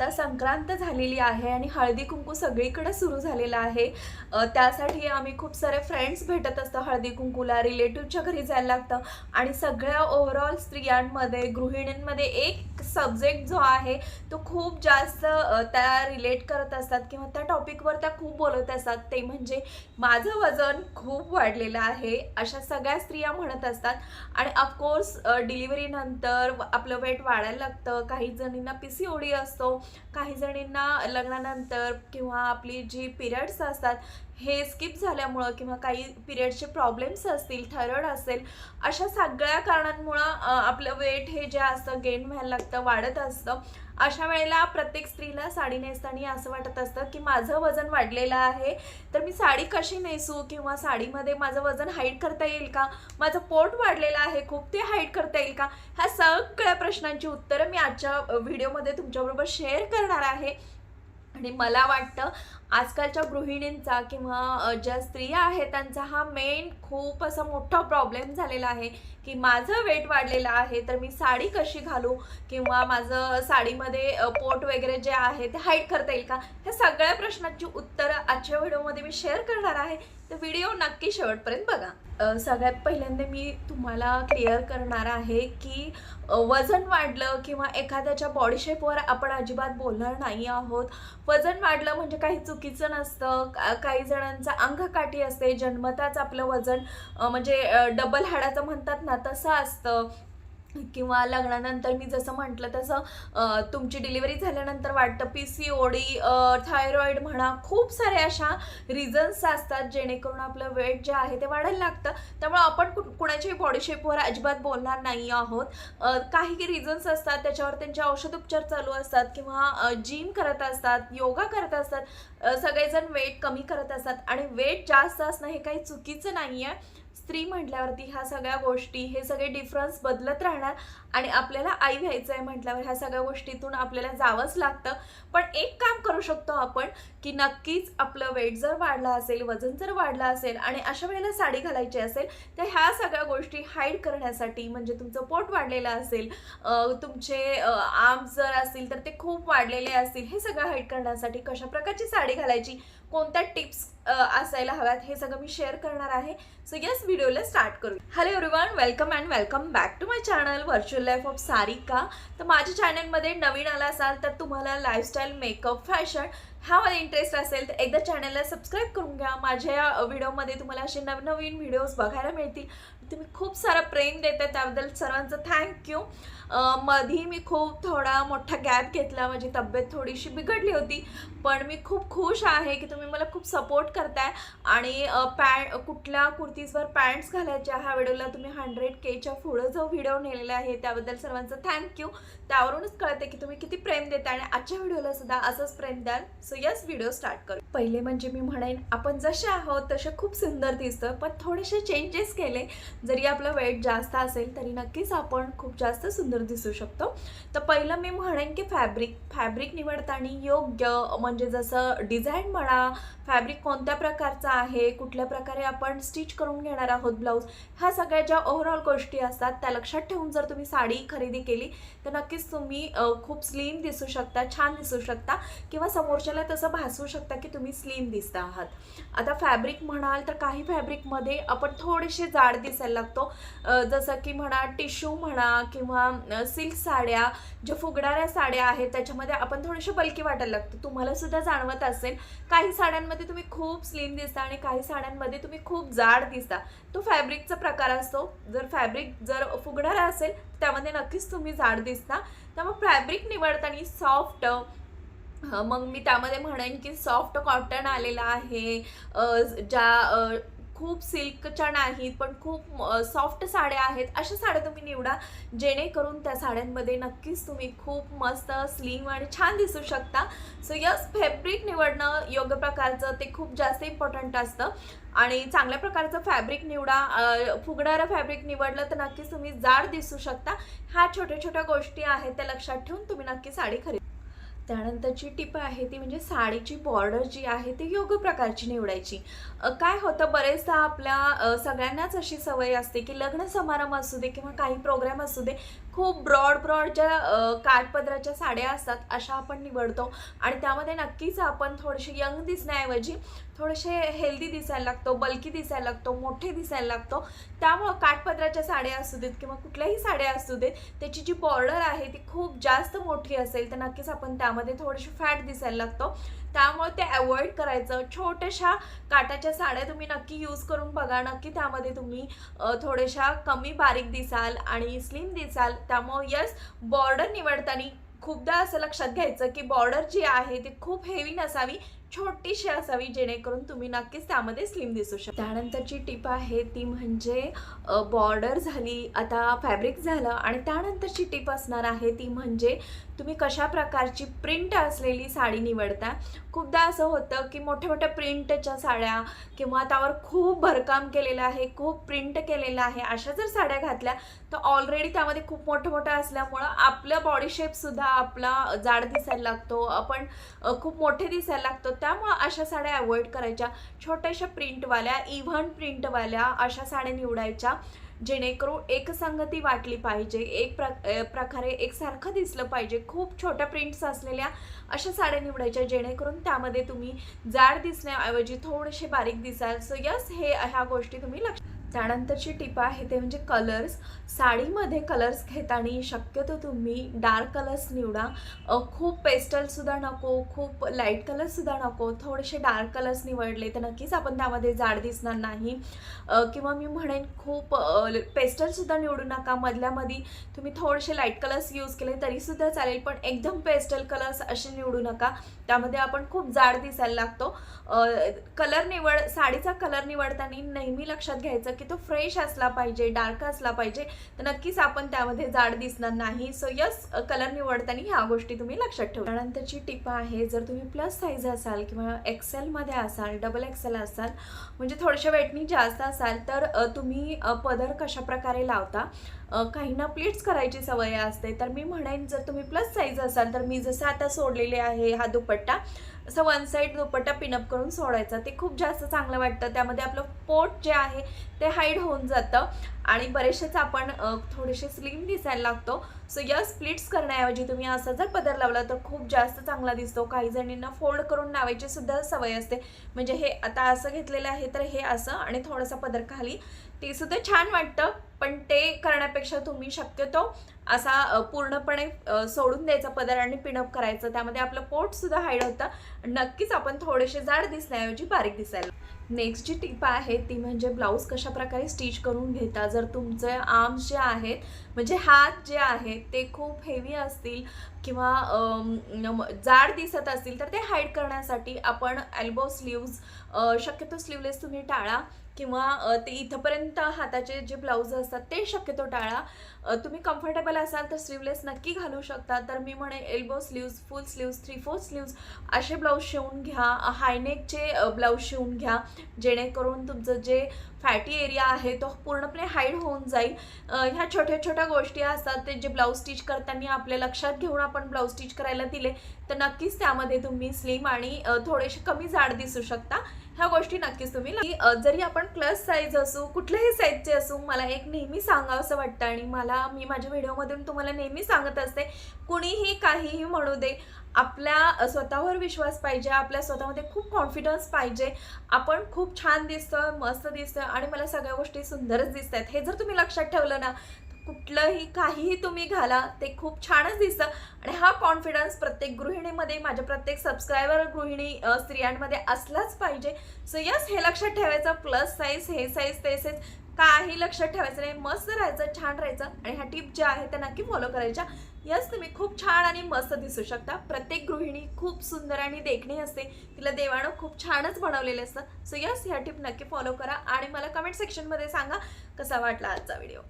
आता संक्रांत झालेली आहे आणि हळदी कुंकू सगळीकडे सुरू झालेलं आहे. त्यासाठी आम्ही खूप सारे फ्रेंड्स भेटत असतो हळदी कुंकूला रिलेटिव्हच्या घरी जायला लागतं. आणि सगळ्या ओव्हरऑल स्त्रियांमध्ये गृहिणींमध्ये एक सब्जेक्ट जो आहे तो खूप जास्त त्या रिलेट करत असतात किंवा त्या टॉपिकवर त्या खूप बोलत असतात. ते म्हणजे माझं वजन खूप वाढलेलं आहे अशा सगळ्या स्त्रिया म्हणत असतात. आणि ऑफकोर्स डिलिव्हरीनंतर आपलं वेट वाढायला लागतं. काही जणींना पी सी ओडी असतो. काही जणींना लग्नानंतर किंवा आपली जी पिरियड्स असतात हे स्किप झाल्यामुळं किंवा काही पिरियडचे प्रॉब्लेम्स असतील थायरॉइड असेल अशा सगळ्या कारणांमुळं आपलं वेट हे जे असतं गेन व्हायला लागतं वाढत असतं. अशा वेळेला प्रत्येक स्त्रीला साडी नेसताना असं वाटत असतं की माझं वजन वाढलेलं आहे तर मी साडी कशी नेसू किंवा साडीमध्ये माझं वजन हाईट करता येईल का? माझं पोट वाढलेलं आहे खूप ते हाईट करता येईल का? ह्या सगळ्या प्रश्नांची उत्तरं मी आजच्या व्हिडिओमध्ये तुमच्याबरोबर शेअर करणार आहे. आणि मला वाटतं आजकालच्या गृहिणींचा किंवा ज्या स्त्रिया आहेत त्यांचा हा मेन खूप असा मोठा प्रॉब्लेम झालेला आहे की माझं वेट वाढलेलं आहे तर मी साडी कशी घालू किंवा माझं साडीमध्ये पोट वगैरे जे आहे ते हाईट करता येईल का? ह्या सगळ्या प्रश्नांची उत्तरं आजच्या व्हिडिओमध्ये मी शेअर करणार आहे. तर व्हिडिओ नक्की शेवटपर्यंत बघा. सगळ्यात पहिल्यांदा मी तुम्हाला क्लिअर करणार आहे की वजन वाढलं किंवा एखाद्याच्या बॉडी शेपवर आपण अजिबात बोलणार नाही आहोत. वजन वाढलं म्हणजे काही चुक चुकीचं नसतं. का- काही जणांचा अंगकाठी असते. जन्मताच आपलं वजन म्हणजे डबल हाडाचं म्हणतात ना तसं असतं. किंवा लग्नानंतर मी जसं म्हटलं तसं तुमची डिलिव्हरी झाल्यानंतर वाटतं पी सी ओडी थायरॉईड म्हणा खूप साऱ्या अशा रिझन्स असतात जेणेकरून आपलं वेट जे आहे ते वाढायला लागतं. त्यामुळे आपण कु कुणाच्याही बॉडी शेपवर अजिबात बोलणार नाही आहोत. काही रिझन्स असतात त्याच्यावर त्यांचे औषधोपचार चालू असतात किंवा जिम करत असतात योगा करत असतात. सगळेजण वेट कमी करत असतात. आणि वेट जास्त असणं हे काही चुकीचं नाही आहे स्त्री म्हटल्यावरती ह्या सगळ्या गोष्टी हे सगळे डिफरन्स बदलत राहणार आणि आपल्याला आई व्हायचं आहे म्हटल्यावर ह्या सगळ्या गोष्टीतून आपल्याला जावंच लागतं. पण एक काम करू शकतो आपण की नक्कीच आपलं वेट जर वाढलं असेल वजन जर वाढलं असेल आणि अशा वेळेला साडी घालायची असेल तर ह्या सगळ्या गोष्टी हाईड करण्यासाठी म्हणजे तुमचं पोट वाढलेलं असेल तुमचे आर्म्स जर असतील तर ते खूप वाढलेले असतील हे सगळं हाईड करण्यासाठी कशा प्रकारची साडी घालायची? कोणत्या टिप्स असायला हव्यात हे सगळं मी शेअर करणार आहे. सो यस व्हिडिओला स्टार्ट करू. Hello everyone welcome and welcome back to my channel virtual life of Sarika तर माझ्या चॅनलमध्ये नवीन आला असाल तर तुम्हाला लाईफस्टाईल मेकअप फॅशन ह्यामध्ये इंटरेस्ट असेल तर एकदा चॅनलला सबस्क्राईब करून घ्या. माझ्या या व्हिडिओमध्ये तुम्हाला असे नवनवीन व्हिडिओज बघायला मिळतील. तुम्ही खूप सारं प्रेम देता त्याबद्दल सर्वांचं थँक्यू मधी मी खूप थोडा मोठा गॅप घेतला माझी तब्येत थोडीशी बिघडली होती. पण मी खूप खुश आहे की तुम्ही मला खूप सपोर्ट करताय. आणि पॅन्ट कुठल्या कुर्तीजवर पॅन्ट्स घालायच्या ह्या व्हिडिओला तुम्ही हंड्रेड केच्या पुढं जो व्हिडिओ नेलेला आहे त्याबद्दल सर्वांचं थँक्यू त्यावरूनच कळते की तुम्ही किती प्रेम देता आणि आजच्या व्हिडिओला सुद्धा असंच प्रेम द्याल. सो यस व्हिडिओ स्टार्ट करू. पहिले म्हणजे मी म्हणेन आपण जसे आहोत तसे खूप सुंदर दिसतं पण थोडेसे चेंजेस केले जरी आपलं वेट जास्त असेल तरी नक्कीच आपण खूप जास्त सुंदर दिसू शकतो. तर पहिलं मी म्हणेन की फॅब्रिक फॅब्रिक निवडताना योग्य म्हणजे जसं डिझाईन म्हणा फॅब्रिक कोणत्या प्रकारचा आहे कुठल्या प्रकारे आपण स्टिच करून घेणार आहोत ब्लाऊज ह्या सगळ्या ज्या ओव्हरऑल गोष्टी असतात त्या लक्षात ठेवून जर तुम्ही साडी खरेदी केली तर नक्कीच तुम्ही खूप स्लिम दिसू शकता छान दिसू शकता किंवा समोरच्याला तसं भासू शकता की तुम्ही स्लिम दिसता आहात. आता फॅब्रिक म्हणाल तर काही फॅब्रिकमध्ये आपण थोडेसे जाड दिसायला लागतो. जसं की म्हणा टिश्यू म्हणा किंवा सिल्क साड्या ज्या फुगणाऱ्या साड्या आहेत त्याच्यामध्ये आपण थोडेसे बलकी वाटायला लागतो. तुम्हाला सुद्धा जाणवत असेल काही साड्यांमध्ये तुम्ही खूप स्लिम दिसता आणि काही साड्यांमध्ये तुम्ही खूप जाड दिसता. तो फॅब्रिकचा प्रकार असतो. जर फॅब्रिक जर फुगणारा असेल त्यामध्ये नक्कीच तुम्ही जाड दिसता. त्यामुळे फॅब्रिक निवडताना सॉफ्ट मग मी त्यामध्ये म्हणेन की सॉफ्ट कॉटन आलेला आहे. ज्या खूप सिल्कच्या नाहीत पण खूप सॉफ्ट साड्या आहेत अशा साड्या तुम्ही निवडा जेणेकरून त्या साड्यांमध्ये नक्कीच तुम्ही खूप मस्त स्लिम आणि छान दिसू शकता. सो यस फॅब्रिक निवडणं योग्य प्रकारचं ते खूप जास्त इम्पॉर्टंट असतं. आणि चांगल्या प्रकारचं फॅब्रिक निवडा फुगणारं फॅब्रिक निवडलं तर नक्कीच तुम्ही जाड दिसू शकता. ह्या छोट्या छोट्या गोष्टी आहेत त्या लक्षात ठेवून तुम्ही नक्की साडी खरेदी त्यानंतरची टिप आहे ती म्हणजे साडीची बॉर्डर जी आहे ती योग्य प्रकारची निवडायची. काय होतं बरेचदा आपल्या सगळ्यांनाच अशी सवय असते की लग्न समारंभ असू दे किंवा काही प्रोग्राम असू दे खूप ब्रॉड ब्रॉड ज्या काठपदराच्या साड्या असतात अशा आपण निवडतो. आणि त्यामध्ये नक्कीच आपण थोडेसे यंग दिसण्याऐवजी थोडेसे हेल्दी दिसायला लागतो बल्की दिसायला लागतो मोठे दिसायला लागतो. त्यामुळं काठपदराच्या साड्या असू देत किंवा कुठल्याही साड्या असू देत त्याची जी बॉर्डर आहे ती खूप जास्त मोठी असेल तर नक्कीच आपण त्यामध्ये थोडीशी फॅट दिसायला लागतो. त्यामुळे ते अवॉइड करायचं. छोट्याशा काटाच्या साड्या तुम्ही नक्की यूज करून बघा. नक्की त्यामध्ये तुम्ही थोड्याशा कमी बारीक दिसाल आणि स्लिम दिसाल. त्यामुळे यस बॉर्डर निवडताना खूपदा असं लक्षात घ्यायचं की बॉर्डर जी आहे ती खूप हेवी नसावी छोटीशी असावी जेणेकरून तुम्ही नक्कीच त्यामध्ये स्लिम दिसू शकता त्यानंतरची टीप आहे ती म्हणजे बॉर्डर झाली आता फॅब्रिक झालं आणि त्यानंतरची टीप असणार आहे ती म्हणजे तुम्ही कशा प्रकारची प्रिंट असलेली साडी निवडता? खूपदा असं होतं की मोठ्या मोठ्या प्रिंटच्या साड्या किंवा त्यावर खूप भरकाम केलेलं आहे खूप प्रिंट केलेलं आहे अशा जर साड्या घातल्या तर ऑलरेडी त्यामध्ये खूप मोठं मोठं असल्यामुळं आपलं बॉडी शेपसुद्धा आपला जाड दिसायला लागतो. आपण खूप मोठे दिसायला लागतो. त्यामुळं अशा साड्या अवॉइड करायच्या. छोट्याशा प्रिंटवाल्या इव्हन प्रिंटवाल्या अशा साड्या निवडायच्या. जेणेकरून एकसंगती वाटली पाहिजे एक प्र प्रकारे एकसारखं दिसलं पाहिजे. खूप छोट्या प्रिंट्स असलेल्या अशा साड्या निवडायच्या जेणेकरून त्यामध्ये तुम्ही जाड दिसण्याऐवजी थोडेसे बारीक दिसाल. सो यस हे ह्या गोष्टी तुम्ही लक्ष त्यानंतरची टिप आहे ते म्हणजे कलर्स साडीमध्ये कलर्स घेताना शक्यतो तुम्ही डार्क कलर्स निवडा. खूप पेस्टलसुद्धा नको खूप लाइट कलर्ससुद्धा नको. थोडेसे डार्क कलर्स निवडले तर नक्कीच आपण त्यामध्ये जाड दिसणार नाही. किंवा मी म्हणेन खूप पेस्टलसुद्धा निवडू नका. मधल्यामध्ये तुम्ही थोडेसे लाइट कलर्स यूज केले तरीसुद्धा चालेल पण एकदम पेस्टल कलर्स असे निवडू नका. त्यामध्ये आपण खूप जाड दिसायला लागतो. कलर निवड साडीचा कलर निवडताना नेहमी लक्षात घ्यायचं की तो फ्रेश असला पाहिजे डार्क असला पाहिजे तर नक्कीच आपण त्यामध्ये जाड दिसणार नाही. सो यस कलर निवडताना ह्या गोष्टी तुम्ही लक्षात ठेवा. त्यानंतरची टिप आहे जर तुम्ही प्लस साईज असाल किंवा एक्सेलमध्ये असाल डबल एक्सेल असाल म्हणजे थोड्याशा वेटनी जास्त असाल तर तुम्ही पदर कशा प्रकारे लावता? काहींना प्लीट्स करायची सवय असते. तर मी म्हणेन जर तुम्ही प्लस साईज असाल तर मी जसं आता सोडलेले आहे हा दुपट्टा असं वन साईड दुपट्टा पिनअप करून सोडायचा. ते खूप जास्त चांगलं वाटतं. त्यामध्ये आपलं पोट जे आहे ते हाईड होऊन जातं. आणि बरेचसेच आपण थोडेसे स्लिम दिसायला लागतो. सो या स्प्लिट्स करण्याऐवजी तुम्ही असा जर पदर लावला तर खूप जास्त चांगला दिसतो. काही जणींना फोल्ड करून लावायची सुद्धा सवय असते. म्हणजे हे आता असं घेतलेलं आहे तर हे असं आणि थोडासा पदर खाली ते सुद्धा छान वाटतं पण ते करण्यापेक्षा तुम्ही शक्यतो असा पूर्णपणे सोडून द्यायचा पदार आणि पिनअप करायचं. त्यामध्ये आपलं पोट सुद्धा हाईड होतं. नक्कीच आपण थोडेसे जाड दिसण्याऐवजी बारीक दिसायला. नेक्स्ट जी टिप आहे ती म्हणजे ब्लाऊज कशाप्रकारे स्टिच करून घेता. जर तुमचे आर्म्स जे आहेत म्हणजे हात जे आहेत ते खूप हेवी असतील किंवा जाड दिसत असतील तर ते हाईड करण्यासाठी आपण एल्बो स्लीव्ज शक्यतो स्लीवलेस तुम्ही टाळा. किंवा ते इथंपर्यंत हाताचे जे ब्लाऊज असतात ते शक्यतो टाळा. तुम्ही कम्फर्टेबल असाल तर स्लीवलेस नक्की घालू शकता. तर मी म्हणे elbow sleeves full sleeves three four sleeves असे ब्लाऊज शिवून घ्या. हायनेकचे ब्लाऊज शिवून घ्या. जेणेकरून तुमचं जे फॅटी एरिया आहे तो पूर्णपणे हाईड होऊन जाईल. ह्या छोट्या छोट्या गोष्टी असतात ते जे ब्लाऊज स्टिच करताना आपल्या लक्षात घेऊन आपण ब्लाऊज स्टिच करायला दिले तर नक्कीच त्यामध्ये तुम्ही स्लिम आणि थोडेसे कमी जाड दिसू शकता. ह्या गोष्टी नक्कीच तुम्ही जरी आपण प्लस साईज असू कुठल्याही साईजचे असू मला एक नेहमी सांगावं असं वाटतं आणि मला मी माझ्या व्हिडिओमधून तुम्हाला नेहमी सांगत असते कुणीही काहीही म्हणू दे आपल्या स्वतःवर विश्वास पाहिजे आपल्या स्वतःमध्ये खूप कॉन्फिडन्स पाहिजे आपण खूप छान दिसतोय मस्त दिसतोय आणि मला सगळ्या गोष्टी सुंदरच दिसत आहेत हे जर तुम्ही लक्षात ठेवलं ना कुठलंही काहीही तुम्ही घाला ते खूप छानच दिसतं. आणि हा कॉन्फिडन्स प्रत्येक गृहिणीमध्ये माझ्या प्रत्येक सबस्क्रायबर गृहिणी स्त्रियांमध्ये असलाच पाहिजे. सो यस हे लक्षात ठेवायचं. प्लस साईज हे साईज ते साईज काही लक्षात ठेवायचं नाही. मस्त राहायचं छान राहायचं. आणि ह्या टिप ज्या आहेत त्या नक्की फॉलो करायच्या. यस तुम्ही खूप छान आणि मस्त दिसू शकता. प्रत्येक गृहिणी खूप सुंदर आणि देखणी असते. तिला देवानं खूप छानच बनवलेले असतं. सो यस ह्या टिप नक्की फॉलो करा. आणि मला कमेंट सेक्शनमध्ये सांगा कसा वाटला आजचा व्हिडिओ